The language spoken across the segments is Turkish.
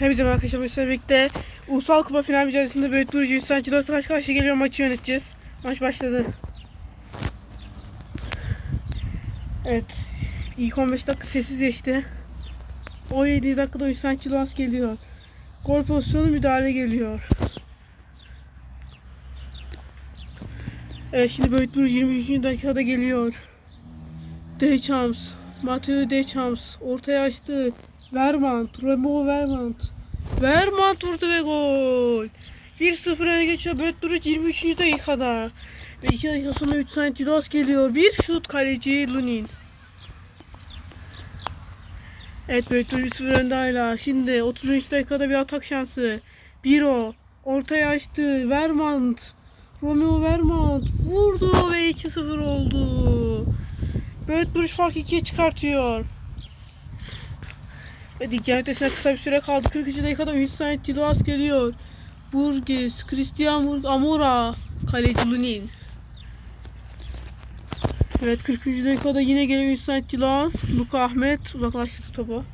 Arkadaşlar. Bu sefer birlikte Ulusal Kupa final mücadelesinde Büyük Durucu Hüsnü Cilosu karşı karşıya geliyor maçı yöneteceğiz. Maç başladı. Evet. İlk 15 dakika sessiz geçti. 17 dakikada Hüsnü Cilos geliyor. Gol pozisyonu müdahale geliyor. Evet şimdi Büyük Durucu 23. dakikada geliyor. Deschamps. Mateo Deschamps. Ortaya açtı. Vermont. Remo Vermont. Vermont vurdu ve gol. 1-0 öne geçiyor. Böttürüç 23. dakikada. Ve 2 dakika sonra 3 saniye Dilos geliyor. Bir şut kaleci Lunin. Evet Böttürüç 0 önde hala. Şimdi 33 dakikada bir atak şansı. Biro. Ortaya açtı. Vermont. Romeo Vermont vurdu ve 2-0 oldu. Duruş fark 2'ye çıkartıyor. Ve dikkat ötesine kısa bir süre kaldı. 43 dakikada Hüseyin Tiluas geliyor. Burgess, Christian Burg, Amora, kaleci Lunin. Evet 43 dakikada yine gelen Hüseyin Tiluas, Luka Ahmet uzaklaştırdı topu.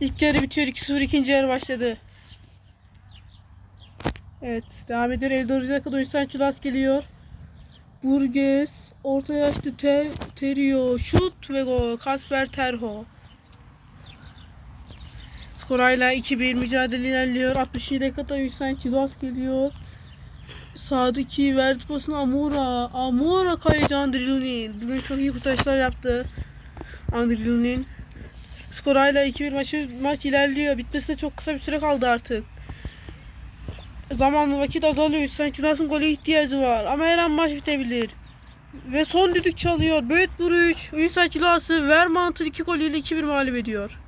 İlk yarı bitiyor 2-0 ikinci yarı başladı. Evet devam ediyor 54 dakikada Hüseyin Tiluas geliyor. Burgess ortaya açtı Ter Terio şut ve gol Kasper Terho. Skorayla 2-1 mücadele ilerliyor. 67 dakikada Hüseyin Çilas geliyor. Sağdaki verdi pasını Amora. Amora kaleci Andrilunin. Bugün çok iyi kurtarışlar yaptı. Andrilunin. Skorayla 2-1 maçı, maç ilerliyor. Bitmesine çok kısa bir süre kaldı artık. Zaman vakit azalıyor. Hüseyin Çilas'ın golü ihtiyacı var. Ama her an maç bitebilir. Ve son düdük çalıyor. Böyüt vuruş. Hüseyin Çilas'ı Vermont'un 2 golüyle 2-1 mağlup ediyor.